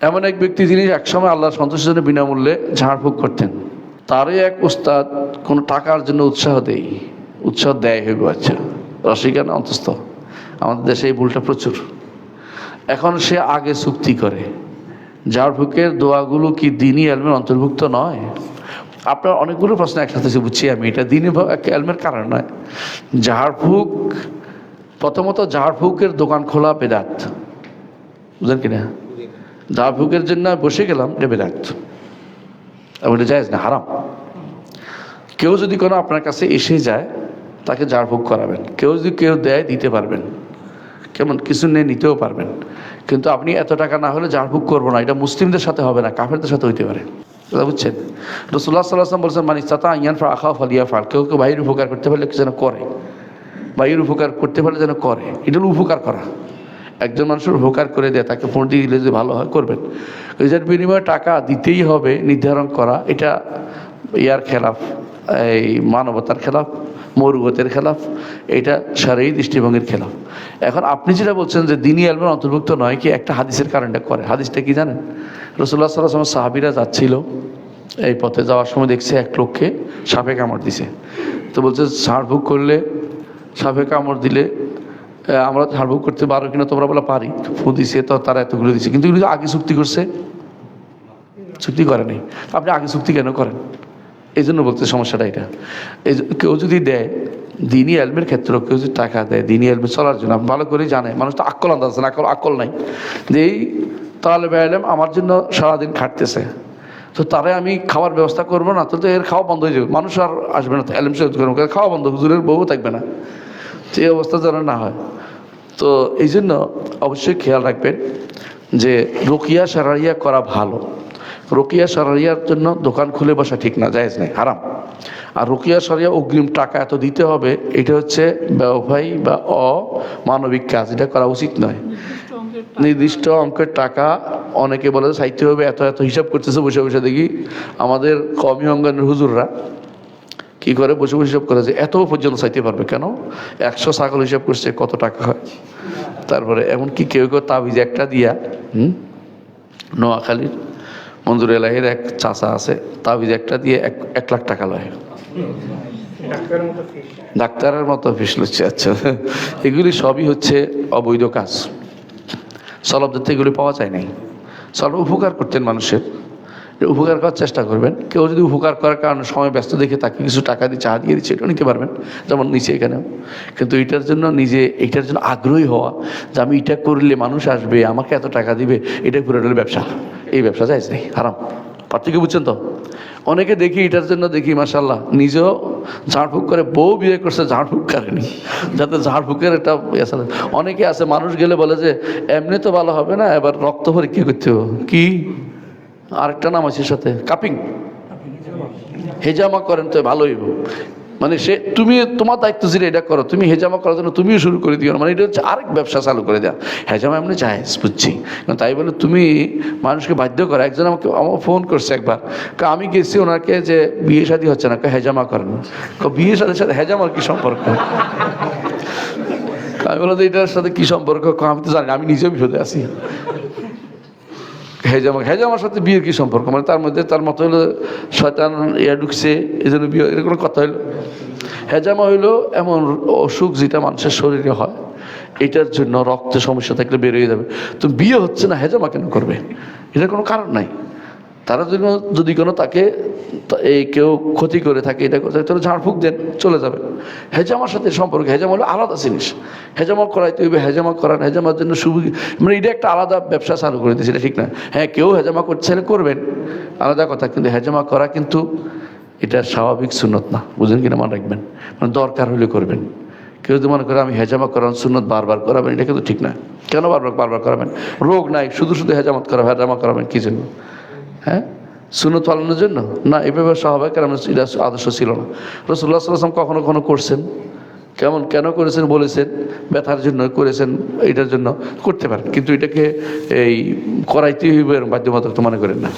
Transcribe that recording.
এমন এক ব্যক্তি যিনি একসময় আল্লাহর সন্তুষ্টের জন্য বিনামূল্যে ঝাড়ফুঁক করতেন। তারই এক উস্তাদ কোনো টাকার জন্য উৎসাহ দেয়। উৎসাহ দেয় হইব আচ্ছা রসিকা না অন্তস্থ? আমাদের দেশে এই ভুলটা প্রচুর। এখন সে আগে চুক্তি করে। ঝাড়ফুঁকের দোয়াগুলো কি দিনই এলমের অন্তর্ভুক্ত নয়? আপনার অনেকগুলো প্রশ্ন একসাথে বুঝছি আমি। এটা দিনই এলমের কারণ নয়। ঝাড়ফুঁক, প্রথমত ঝাড়ফুঁকের দোকান খোলা বেদাত। বুঝলেন কিনা ঝাড়ফুঁকের জন্য বসে গেলাম, এটা এবং এটা যায় না, হারাম। কেউ যদি কোনো আপনার কাছে এসে যায়, তাকে ঝাড়ফুঁক করাবেন। কেউ যদি কেউ দেয়, দিতে পারবেন। কেমন? কিছু নিয়ে নিতেও পারবেন। কিন্তু আপনি এত টাকা না হলে ঝাড়ফুঁক করব না। এটা মুসলিমদের সাথে হবে না, কাফেরদের সাথে হইতে পারে। কথা বুঝছেন? রসুল্লাহ সাল্লাহাম বলছেন মানে চাতা ইয়ান ফা আখা ফালিয়া ফাল কেউ কেউ বাইরের উপকার করতে পারলে যেন করে? বাইরের উপকার করতে পারলে যেন করে। এটা উপকার করা। একজন মানুষের উপকার করে দেয়, তাকে ফোন দিয়ে দিলে যে ভালো হয়, করবেন। এটার বিনিময়ে টাকা দিতেই হবে, নির্ধারণ করা, এটা ইয়ার খেলাফ, এই মানবতার খেলাফ, মরুগতের খেলাফ, এটা সারাই দৃষ্টিভঙ্গির খেলাফ। এখন আপনি যেটা বলছেন যে দিনই আলমের অন্তর্ভুক্ত নয়, কি একটা হাদিসের কারণটা করে? হাদিসটা কি জানেন? রসুল্লাহ সাল্লাহ সাহাবিরা যাচ্ছিল, এই পথে যাওয়ার সময় দেখছে এক লোককে সাপে কামড় দিছে। তো বলছে ঝাড়ফুঁক করলে সাপে কামড় দিলে আমরা ঝাড়ফুঁক করতে পারো কিনা তোমরা বলে, পারি। ফু দিছে তো তারা এতগুলো দিছে। কিন্তু আগে চুক্তি করছে? চুক্তি করে নাই। আপনি আগে চুক্তি কেন করেন? এই জন্য বলতে সমস্যাটা এটা। এই কেউ যদি দেয়, দিনই এলমের ক্ষেত্রেও কেউ যদি টাকা দেয়, দিনই এলমে চলার জন্য। ভালো করে জানে মানুষ তো আকল আন্দাজ না আকল আকল নাই। যে এই তাহলে এলম আমার জন্য সারাদিন খাটতেছে। তো তারে আমি খাওয়ার ব্যবস্থা করব না, তো এর খাওয়া বন্ধ হয়ে যাবে। মানুষ আর আসবে না এলম সে করব খাওয়া বন্ধ, হুজুরের বউ থাকবে না। এই অবস্থা যেন না হয়। তো এই জন্য অবশ্যই খেয়াল রাখবেন যে রোকিয়া সারাইয়া করা ভালো। রোকিয়া সারাইয়ার জন্য দোকান খুলে বসা ঠিক না, জায়েজ নেই, হারাম। আর রোকিয়া সারিয়া অগ্রিম টাকা এত দিতে হবে, এটা হচ্ছে ব্যবসায়ী বা অমানবিক কাজ, এটা করা উচিত নয়। নির্দিষ্ট অঙ্কের টাকা অনেকে বলে সাহিত্য হবে এত এত হিসাব করতেছে, বসে বসে দেখি। আমাদের কমি অঙ্গনের হুজুররা কি করে বসে বসে হিসাব করে যে এত পর্যন্ত চাইতে পারবে কেন? একশো ছাগল হিসাব করছে কত টাকা হয়? তারপরে এমনকি কেউ কেউ তাবিজ একটা দিয়া হুম? নোয়াখালীর মঞ্জুর এলাহির এক চাচা আছে তাবিজ একটা দিয়ে এক এক লাখ টাকা লয়। ডাক্তারের মতো ফিস লচ্ছে আচ্ছা। এগুলি সবই হচ্ছে অবৈধ কাজ। সলবদের থেকে এগুলি পাওয়া যায় নাই। সলব উপকার করতেন মানুষের। উপকার করার চেষ্টা করবেন। কেউ যদি উপকার করার কারণে সময় ব্যস্ত দেখে তাকে কিছু টাকা দিয়ে চা দিয়ে দিচ্ছে, এটাও নিতে পারবেন। যেমন নিচে এখানেও কিন্তু এটার জন্য নিজে, এটার জন্য আগ্রহী হওয়া যে আমি এটা করলে মানুষ আসবে, আমাকে এত টাকা দিবে, এটা করে হলো ব্যবসা। এই ব্যবসা যাইজ নেই আরাম পার্থক্য বুঝছেন তো? অনেকে দেখি এটার জন্য দেখি মাসাল্লাহ নিজেও ঝাড়ফুঁক করে, বউ বিয়ে করছে, ঝাড়ফুঁক করেনি যাতে ঝাড়ফুঁকের একটা ইয়ে অনেকে আছে, মানুষ গেলে বলে যে, এমনি তো ভালো হবে না, এবার রক্ত পরীক্ষা করতে হবে। কি? আরেকটা নাম আছে সাথে, কাপিং। হেজামা করেন তো ভালোই। মানে সে, তুমি তোমার দায়িত্ব ছিল এটা করো, তুমি হেজামা করার জন্য তুমিও শুরু করে দিও মানে এটা হচ্ছে আরেক ব্যবসা চালু করে দেওয়া হেজামা এমনি যায় বুঝছি। তাই বলে তুমি মানুষকে বাধ্য করো। একজন আমাকে আমার ফোন করছে একবার আমি গেছি ওনাকে যে বিয়ে শাদী হচ্ছে না হেজামা করেন। বিয়ে শাদীর সাথে হেজামার কি সম্পর্ক? আমি বললাম এটার সাথে কি সম্পর্ক? আমি তো জানি আমি নিজেও বিপদে আছি। হেজামা হেজামার সাথে বিয়ের কি সম্পর্ক? মানে তার মধ্যে, তার মতো হলো শয়তান ইয়া ঢুকছে, এই জন্য বিয়ে, এরকম কথা হইল হেজামা হইল এমন অসুখ যেটা মানুষের শরীরে হয়, এটার জন্য রক্ত সমস্যা থাকলে বেরিয়ে যাবে। তো বিয়ে হচ্ছে না, হেজামা কেন করবে? এটার কোনো কারণ নাই। তারা জন্য যদি কোনো তাকে এই কেউ ক্ষতি করে থাকে, এটা করে তাহলে ঝাড়ফুঁক দেন, চলে যাবে হেজামার সাথে সম্পর্ক, হেজামা হলো আলাদা জিনিস। হেজামা করাইতে হইবে হেজামা করান হেজামার জন্য সুবিধা মানে এটা একটা আলাদা ব্যবসা চালু করে দিয়েছে, এটা ঠিক না। হ্যাঁ কেউ হেজামা চাইলে করবেন। আলাদা কথা, কিন্তু হেজামা করা কিন্তু এটা স্বাভাবিক সুন্নত না। বুঝলেন কিনা? মনে রাখবেন। মানে দরকার হলে করবেন। কেউ যদি মনে করে আমি হেজামা করান সুন্নত বারবার করাবেন, এটা কিন্তু ঠিক না। কেন বারবার বারবার করাবেন? রোগ নাই, শুধু শুধু হেজামত করা হেজামা করাবেন কী জন্য? হ্যাঁ? সুনত পালনের জন্য? না, এভাবে স্বাভাবিক কেন এটা আদর্শ ছিল না। রসুল্লাহ সাল্লাম কখনো কখনো করছেন। কেমন, কেন করেছেন বলেছেন? ব্যথার জন্য করেছেন, এটার জন্য করতে পারেন। কিন্তু এটাকে এই করাইতে হইবে বাধ্যবাধকতা মনে করেন না।